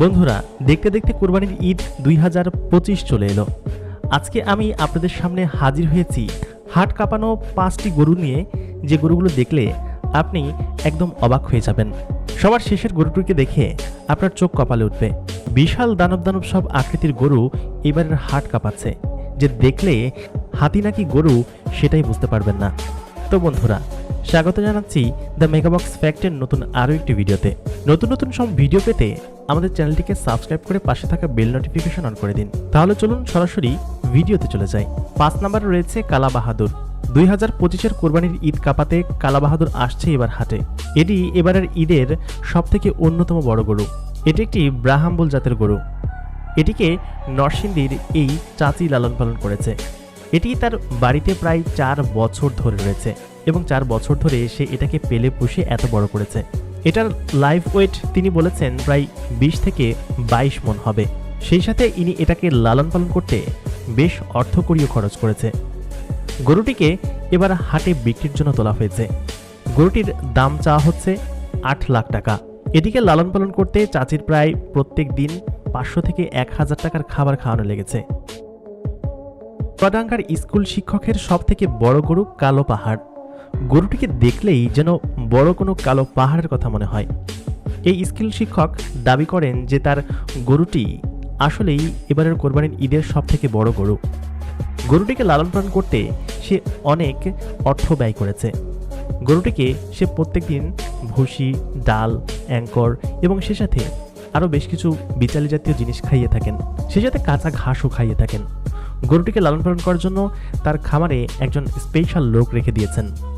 বন্ধুরা, দেখতে দেখতে কোরবানির ঈদ দুই হাজার পঁচিশ চলে এলো। আজকে আমি আপনাদের সামনে হাজির হয়েছি হাট কাঁপানো পাঁচটি গরু নিয়ে। যে গরুগুলো দেখলে আপনি একদম অবাক হয়ে যাবেন। সবার শেষের গরুটিকে দেখে আপনার চোখ কপালে উঠবে। বিশাল দানব দানব সব আকৃতির গরু এবারের হাট কাঁপাচ্ছে। যে দেখলে হাতি নাকি গরু সেটাই বুঝতে পারবেন না। তো বন্ধুরা স্বাগত জানাচ্ছি দ্য মেগাবক্স ফ্যাক্টের নতুন আরও একটি ভিডিওতে। নতুন নতুন সব ভিডিও পেতে আমাদের চ্যানেলটিকে সাবস্ক্রাইব করে পাশে থাকা বেল নোটিফিকেশন অন করে দিন। তাহলে চলুন সরাসরি ভিডিওতে চলে যাই। পাঁচ নম্বরে রয়েছে কালা বাহাদুর দুই হাজার পঁচিশের কোরবানির ঈদ কাপাতে কালা বাহাদুর আসছে এবার হাটে। এটি এবারের ঈদের সব থেকে অন্যতম বড় গরু। এটি একটি ব্রাহাম্বুল জাতের গরু। এটিকে নরসিংদীর এই চাচি লালন পালন করেছে। এটি তার বাড়িতে প্রায় চার বছর ধরে রয়েছে। এবং চার বছর ধরে সে এটাকে পেলে পুষে এত বড় করেছে। এটার লাইফ ওয়েট তিনি বলেছেন প্রায় বিশ থেকে বাইশ মন হবে। সেই সাথে ইনি এটাকে লালন পালন করতে বেশ অর্থকরীয় খরচ করেছে। গরুটিকে এবার হাটে বিক্রির জন্য তোলা হয়েছে। গরুটির দাম চাওয়া হচ্ছে আট লাখ টাকা। এটিকে লালন পালন করতে চাচির প্রায় প্রত্যেক দিন পাঁচশো থেকে এক হাজার টাকার খাবার খাওয়ানো লেগেছে। চুয়াডাঙ্গার স্কুল শিক্ষকের সব থেকে বড় গরু কালো পাহাড়। গরুটিকে দেখলেই যেন বড় কোনো কালো পাহাড়ের কথা মনে হয়। এই স্কিল শিক্ষক দাবি করেন যে তার গরুটি আসলেই এবারের কোরবানির ঈদের সব থেকে বড় গরু। গরুটিকে লালন পালন করতে সে অনেক অর্থ ব্যয় করেছে। গরুটিকে সে প্রত্যেকদিন ভুসি, ডাল, অ্যাঙ্কর এবং সে সাথে আরও বেশ কিছু বিচালি জাতীয় জিনিস খাইয়ে থাকেন। সে সাথে কাঁচা ঘাসও খাইয়ে থাকেন। গরুটিকে লালন পালন করার জন্য তার খামারে একজন স্পেশাল লোক রেখে দিয়েছেন।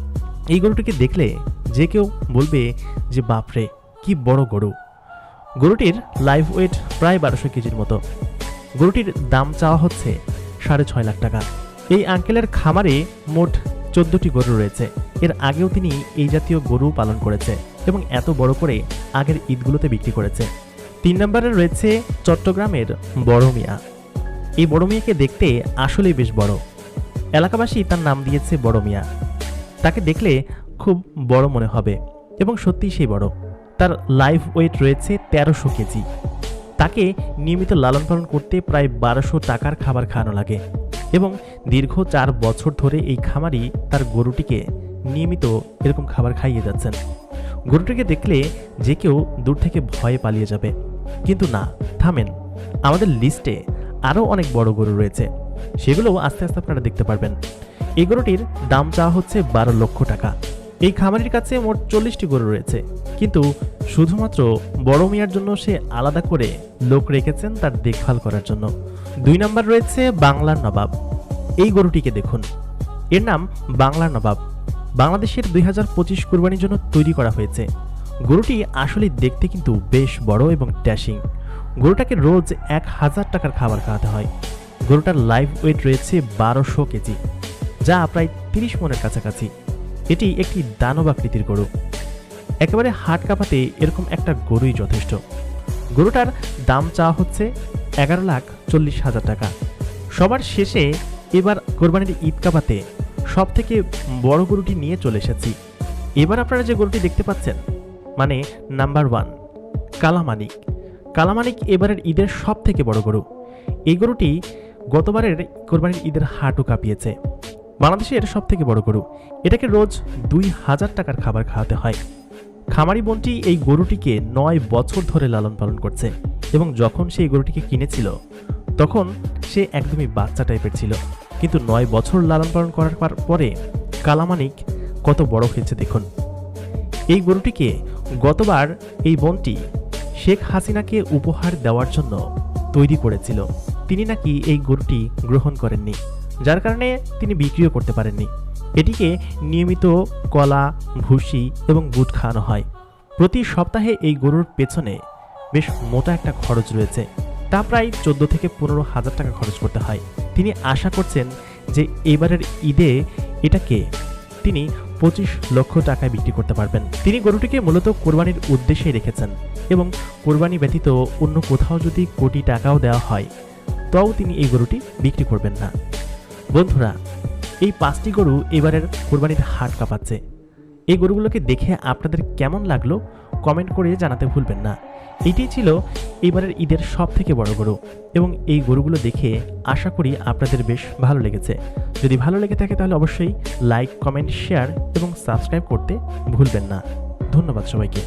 এই গরুটিকে দেখলে যে কেউ বলবে যে, বাপরে, কি বড় গরু। গরুটির লাইভ ওয়েট প্রায় বারোশো কেজির মতো। গরুটির দাম চাওয়া হচ্ছে সাড়ে ছয় লাখ টাকা। এই আঙ্কেলের খামারে মোট চোদ্দটি গরু রয়েছে। এর আগেও তিনি এই জাতীয় গরু পালন করেছে এবং এত বড় করে আগের ঈদগুলোতে বিক্রি করেছে। তিন নম্বরে রয়েছে চট্টগ্রামের বড় মিয়া। এই বড় মিয়াকে দেখতে আসলেই বেশ বড়। এলাকাবাসী তার নাম দিয়েছে বড় মিয়া। তাকে দেখলে খুব বড় মনে হবে এবং সত্যিই সেই বড়। তার লাইফ ওয়েট রয়েছে তেরোশো কেজি। তাকে নিয়মিত লালন পালন করতে প্রায় বারোশো টাকার খাবার খাওয়ানো লাগে এবং দীর্ঘ চার বছর ধরে এই খামারি তার গরুটিকে নিয়মিত এরকম খাবার খাইয়ে যাচ্ছেন। গরুটিকে দেখলে যে কেউ দূর থেকে ভয়ে পালিয়ে যাবে। কিন্তু না, থামেন, আমাদের লিস্টে আরও অনেক বড় গরু রয়েছে। সেগুলোও আস্তে আস্তে আপনারা দেখতে পারবেন। এই গরুটির দাম চাওয়া হচ্ছে বারো লক্ষ টাকা। এই খামারির কাছে মোট চল্লিশটি গরু রয়েছে। কিন্তু শুধুমাত্র বড় মিয়ার জন্য সে আলাদা করে লোক রেখেছেন তার দেখভাল করার জন্য। দুই নম্বর রয়েছে বাংলার নবাব। এই গরুটিকে দেখুন। এর নাম বাংলার নবাব। বাংলাদেশের দুই হাজার পঁচিশ কোরবানির জন্য তৈরি করা হয়েছে। গরুটি আসলে দেখতে কিন্তু বেশ বড় এবং ড্যাশিং। গরুটাকে রোজ এক হাজার টাকার খাবার খাওয়াতে হয়। গরুটার লাইফ ওয়েট রয়েছে বারোশো কেজি। যা প্রায় তিরিশ মনের কাছাকাছি। এটি একটি দানব আকৃতির গরু। একেবারে হাট কাঁপাতে এরকম একটা গরুই যথেষ্ট। গরুটার দাম চাওয়া হচ্ছে এগারো লাখ চল্লিশ হাজার টাকা। সবার শেষে এবার কোরবানির ঈদ কাঁপাতে সব থেকে বড় গরুটি নিয়ে চলে এসেছি। এবার আপনারা যে গরুটি দেখতে পাচ্ছেন মানে নাম্বার ওয়ান, কালামানিক। কালামানিক এবারের ঈদের সব থেকে বড় গরু। এই গরুটি গতবারের কোরবানির ঈদের হাটও কাঁপিয়েছে। বাংলাদেশের সব থেকে বড় গরু। এটাকে রোজ দুই হাজার টাকার খাবার খাওয়াতে হয়। খামারি বোনটি এই গরুটিকে নয় বছর ধরে লালন পালন করছে এবং যখন সে এই গরুটিকে কিনেছিল, তখন সে একদমই বাচ্চা টাইপের ছিল। কিন্তু নয় বছর লালন পালন করার পরে কালামানিক কত বড় হয়েছে দেখুন। এই গরুটিকে গতবার এই বোনটি শেখ হাসিনাকে উপহার দেওয়ার জন্য তৈরি করেছিল। তিনি নাকি এই গরুটি গ্রহণ করেননি। যার কারণে তিনি বিক্রিও করতে পারেননি। এটিকে নিয়মিত কলা, ভুসি এবং বুট খাওয়ানো হয়। প্রতি সপ্তাহে এই গরুর পেছনে বেশ মোটা একটা খরচ রয়েছে। তা প্রায় চোদ্দ থেকে পনেরো হাজার টাকা খরচ করতে হয়। তিনি আশা করছেন যে এবারের ঈদে এটাকে তিনি পঁচিশ লক্ষ টাকায় বিক্রি করতে পারবেন। তিনি গরুটিকে মূলত কোরবানির উদ্দেশ্যেই রেখেছেন এবং কোরবানি ব্যতীত অন্য কোথাও যদি কোটি টাকাও দেওয়া হয়, তাও তিনি এই গরুটি বিক্রি করবেন না। বন্ধুরা, এই পাঁচটি গরু এবারের কোরবানির হাট কাঁপাচ্ছে। এই গরুগুলোকে দেখে আপনাদের কেমন লাগল কমেন্ট করে জানাতে ভুলবেন না। এটাই ছিল এবারের ঈদের সব থেকে বড় গরু এবং এই গরুগুলো দেখে আশা করি আপনাদের বেশ ভালো লেগেছে। যদি ভালো লেগে থাকে তাহলে অবশ্যই লাইক, কমেন্ট, শেয়ার এবং সাবস্ক্রাইব করতে ভুলবেন না। ধন্যবাদ সবাইকে।